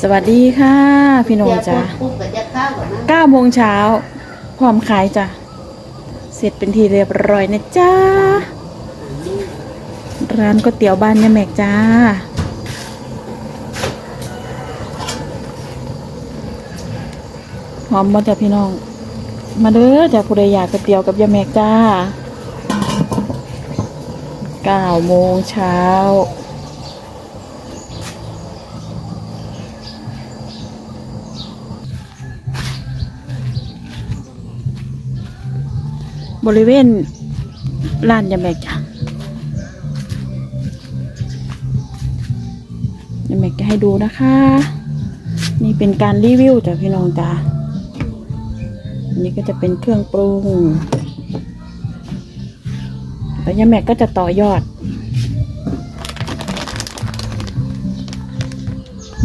สวัสดีค่ะ พี่น้องจ้าปุ๊บก็จะข้าวกับมันเก้าโมงเช้าพร้อมขายจ้ะ เสร็จเป็นทีเรียบร้อยนะจ้าร้านก๋วยเตี๋ยวบ้านยายแม็กจ้า หอมมาจ้ะพี่น้อง มาเด้อจ้ะผู้ใดอยากก๋วยเตี๋ยวกับยายแม็กจ้าเก้าโมงเช้า บริเวณร้านยาแมกจ้ะยาแมกจะให้ดูนะคะ นี่เป็นการรีวิวจ้ะพี่น้องจ้าอันนี้ก็จะเป็นเครื่องปรุงแล้วยาแมกก็จะต่อยอด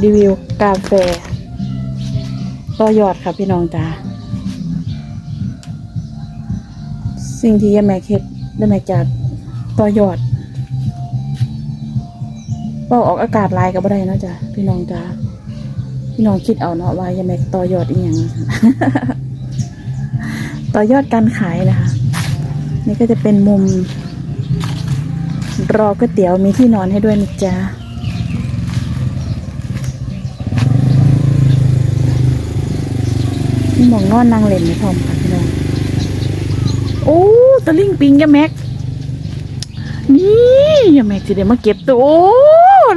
รีวิวกาแฟต่อยอดค่ะพี่น้องจ้า สิ่งที่ยายแม่เฮ็ดได้แม่จากต่อยอดเป้าออกอากาศลายก็บ่ได้เนาะจ้ะพี่น้องจ้าพี่น้องคิดเอาเนาะว่ายายแม่ต่อยอดอีหยังต่อยอดการขายนะคะ นี่ก็จะเป็นมุม รอก๋วยเตี๋ยวมีที่นอนให้ด้วยนะจ๊ะหมองนอนนางเล่นในพร้อมค่ะพี่น้อง โอ้ตะลิงปิงยาแม็ก นี่ยาแม็กจะได้มาเก็บตัวโอ้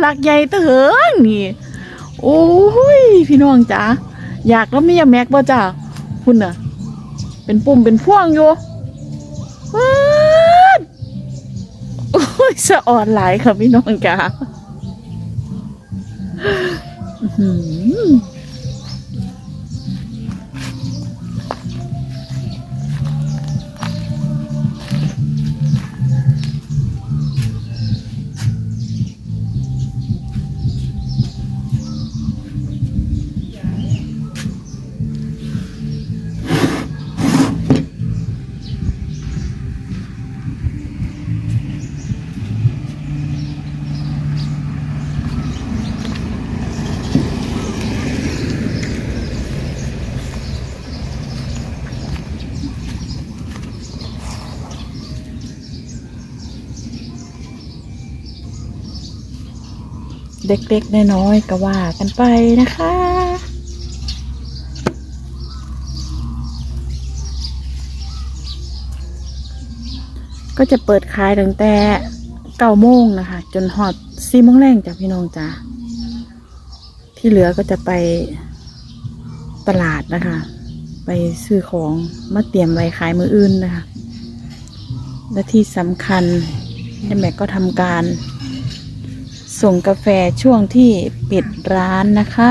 หลักใหญ่เตะเหิงนี่ โอ้ยพี่น้องจ๋าอยากแล้วมียาแม็กบ่จ้าคุณน่ะ เป็นปุ่มเป็นพ่วงอยู่โอ้ยสะอ่อนหลายค่ะพี่น้องจ๋า เด็กๆน้อยๆก็ว่ากันไปนะคะ ก็จะเปิดขายตั้งแต่เก้าโมงนะคะ จนหอดสี่โมงแรงจ้ะพี่น้องจ้าที่เหลือก็จะไปตลาดนะคะ ไปซื้อของมาเตรียมไว้ขายมืออื่นนะคะ และที่สำคัญแม็กก็ทำการ ส่งกาแฟช่วงที่ปิดร้านนะคะ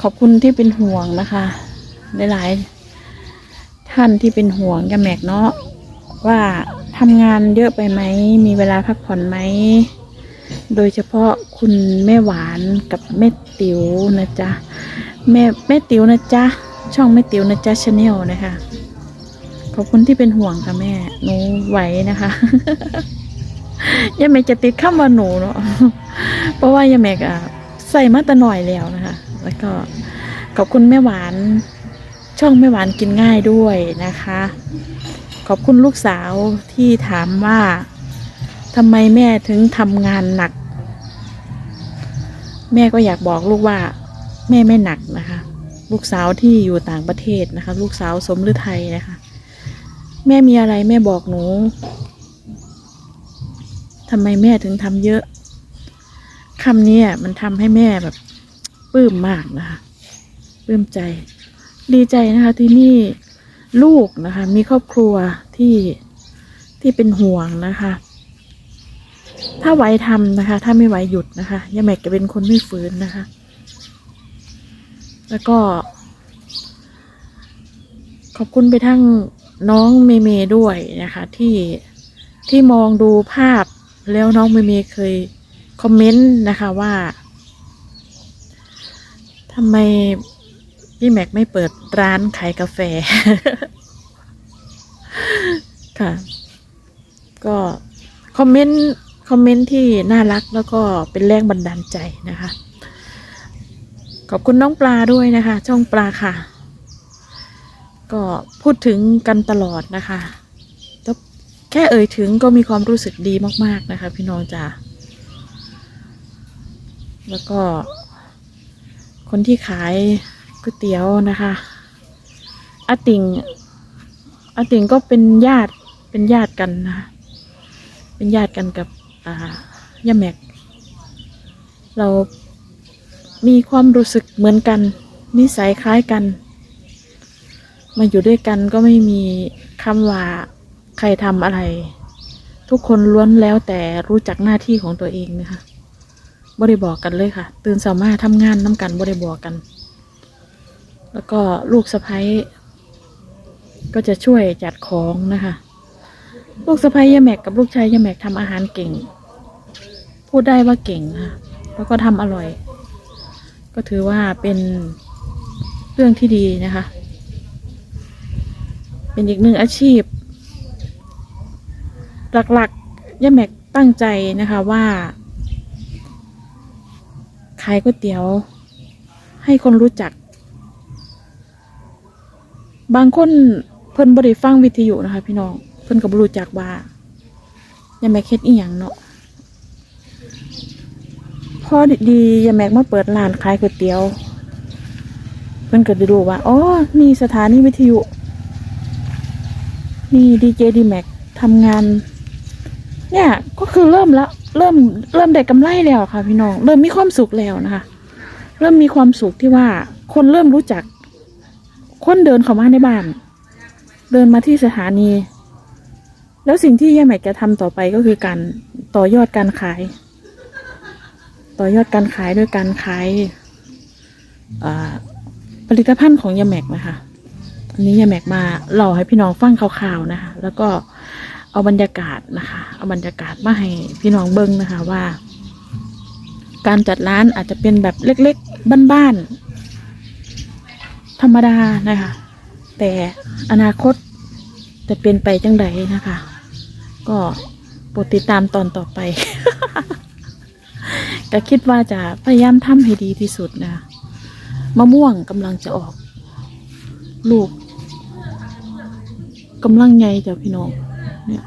ขอบคุณที่เป็นห่วงนะคะหลายๆท่านที่เป็นห่วงยาแมกเนาะว่าทำงานเยอะไปไหม มีเวลาพักผ่อนไหม โดยเฉพาะคุณแม่หวานกับแม่ติ๋วนะจ๊ะ แม่แม่ติ๋วนะจ๊ะ ช่องแม่ติ๋วนะจ๊ะชาแนลนะคะ ขอบคุณที่เป็นห่วงค่ะแม่ หนูไหวนะคะ ยายแม่จะติดข้ามว่าหนูเนาะเพราะว่ายายแม่อะใส่มาแต่หน่อยแล้วนะคะ แล้วก็ขอบคุณแม่หวาน ช่องแม่หวานกินง่ายด้วยนะคะ ขอบคุณลูกสาวที่ถามว่าทำไมแม่ถึงทำงานหนัก แม่ก็อยากบอกลูกว่า แม่ไม่หนักนะคะ ลูกสาวที่อยู่ต่างประเทศนะคะ ลูกสาวสมฤทัยนะคะ แม่มีอะไรแม่บอกหนู ทำไมแม่ถึงทำเยอะคำนี้มันทำให้แม่แบบปลื้มมากนะคะปลื้มใจ ดีใจนะคะที่นี่ลูกนะคะ มีครอบครัวที่ที่เป็นห่วงนะคะ ถ้าไหวทำนะคะ ถ้าไม่ไหวหยุดนะคะย่าแม็กจะเป็นคนไม่ฝืนนะคะ แล้วก็ ขอบคุณไปทั้งน้องเมเมด้วยนะคะ ที่ที่มองดูภาพ แล้วน้องเมเมเคยคอมเมนต์นะคะว่าทำไมพี่แม็กไม่เปิดร้านขายกาแฟ ค่ะ ก็คอมเมนต์คอมเมนต์ที่น่ารักแล้วก็เป็นแรงบันดาลใจนะคะ ขอบคุณน้องปลาด้วยนะคะ ช่องปลาค่ะ ก็พูดถึงกันตลอดนะคะ แค่เอ่ยถึงก็มีความรู้สึกดีมาก ๆ นะคะ พี่น้องจ๋าแล้วก็ คนที่ขายก๋วยเตี๋ยวนะคะอาติงอาติงก็เป็นญาติเป็นญาติกันนะคะเป็นญาติกันกับอ่าย่าแม็ก เรามีความรู้สึกเหมือนกัน นิสัยคล้ายกัน มาอยู่ด้วยกันก็ไม่มีคำว่า ใครทำอะไร ทุกคนล้วนแล้วแต่รู้จักหน้าที่ของตัวเองนะคะบ่ได้บอกกันเลยค่ะ ตื่นสามาทำงานน้ำกันบ่ได้บอกกัน แล้วก็ลูกสะพ้ยก็จะช่วยจัดของนะคะ ลูกสะพ้ยยาแม็กกับลูกชายยาแม็กทำอาหารเก่ง พูดได้ว่าเก่งค่ะแล้วก็ทำอร่อย ก็ถือว่าเป็นเรื่องที่ดีนะคะ เป็นอีกหนึ่งอาชีพ หลักๆย่าแม็กตั้งใจนะคะว่า ขายก๋วยเตี๋ยว ให้คนรู้จัก บางคนเพิ่นบริฟังวิทยุนะคะ พี่น้องเพิ่นก็บรู้จักว่าย่าแม็กเฮ็ดอีหยังเนาะพอดีๆย่าแม็กมาเปิดร้านขายก๋วยเตี๋ยวเพิ่นก็ได้รู้ว่าอ๋อมีสถานีวิทยุ มีดีเจดีแม็กทำงาน เนี่ย ก็คือเริ่มละเริ่มเริ่มได้กำไรแล้วค่ะ พี่น้อง เริ่มมีความสุขแล้วนะคะ เริ่มมีความสุขที่ว่า คนเริ่มรู้จัก คนเดินเข้ามาในบ้าน เดินมาที่สถานี แล้วสิ่งที่ย่าแม็กจะทำต่อไปก็คือการต่อยอดการขาย ต่อยอดการขายด้วยการขายผลิตภัณฑ์ของยาแม็กนะคะ อันนี้ยาแม็กมาเล่าให้พี่น้องฟังคร่าวๆนะคะ แล้วก็ เอาบรรยากาศนะคะ เอาบรรยากาศมาให้พี่น้องเบิ้งนะคะว่า การจัดร้านอาจจะเป็นแบบเล็กๆบ้านๆธรรมดานะคะ แต่อนาคตจะเป็นไปจังใดนะคะ ก็โปรดติดตามตอนต่อไปก็คิดว่าจะพยายามทำให้ดีที่สุดนะคะมะม่วงกำลังจะออก ลูกกำลังใหญ่จ้ะพี่น้อง เนี่ย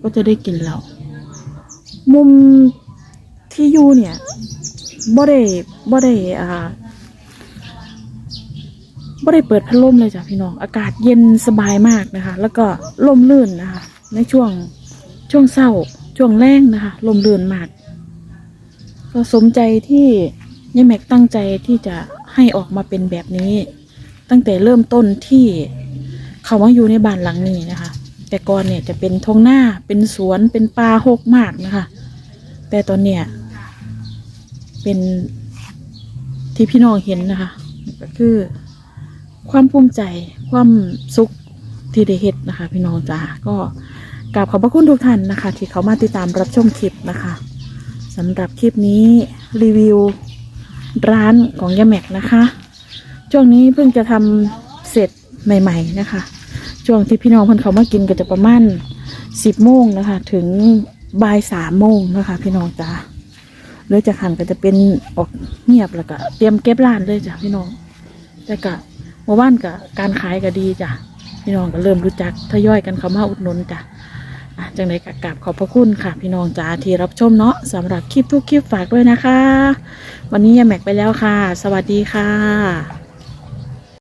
ก็จะได้กินแล้วมุมที่อยู่เนี่ยบ่ได้บ่ได้อ่าบ่ได้เปิดพัดลมเลยจ้ะพี่น้อง อากาศเย็นสบายมากนะคะ แล้วก็ลมลื่นนะคะ ในช่วงช่วงเศร้าช่วงแรงนะคะลมลื่นมาก ก็สมใจที่ยายแม็กตั้งใจที่จะให้ออกมาเป็นแบบนี้ ตั้งแต่เริ่มต้นที่เขามาอยู่ในบ้านหลังนี้นะคะ แต่ก่อนเนี่ยจะเป็นทงหน้าเป็นสวนเป็นป่าหกมากนะคะ แต่ตอนเนี้ยเป็นที่พี่น้องเห็นนะคะ ก็คือ ความภูมิใจความสุขที่ได้เห็ดนะคะ พี่น้องจ้าก็กราบขอบพระคุณทุกท่านนะคะ ที่เขามาติดตามรับชมคลิปนะคะสำหรับคลิปนี้รีวิวร้านของยาแม็กนะคะ ช่วงนี้เพิ่งจะทำเสร็จใหม่ ๆ นะคะ ช่วงที่พี่น้องเพิ่นเขามากินก็จะประมาณสิบโมงนะคะ ถึงบ่ายสามโมงนะคะ พี่น้องจ้าเรือจากหันก็จะเป็นออกเงียบแล้วก็เตรียมเก็บร้านเลยจ้ะพี่น้องแต่ก็เมื่อวานกับการขายก็ดีจ้ะพี่น้องก็เริ่มรู้จักทยอยกันเข้ามาอุดหนุนจ้ะจังไดก็กราบขอบพระคุณค่ะ พี่น้องจ้าที่รับชมเนาะสำหรับคลิปทุกคลิปฝากด้วยนะคะ วันนี้ยาแม็กไปแล้วค่ะ สวัสดีค่ะ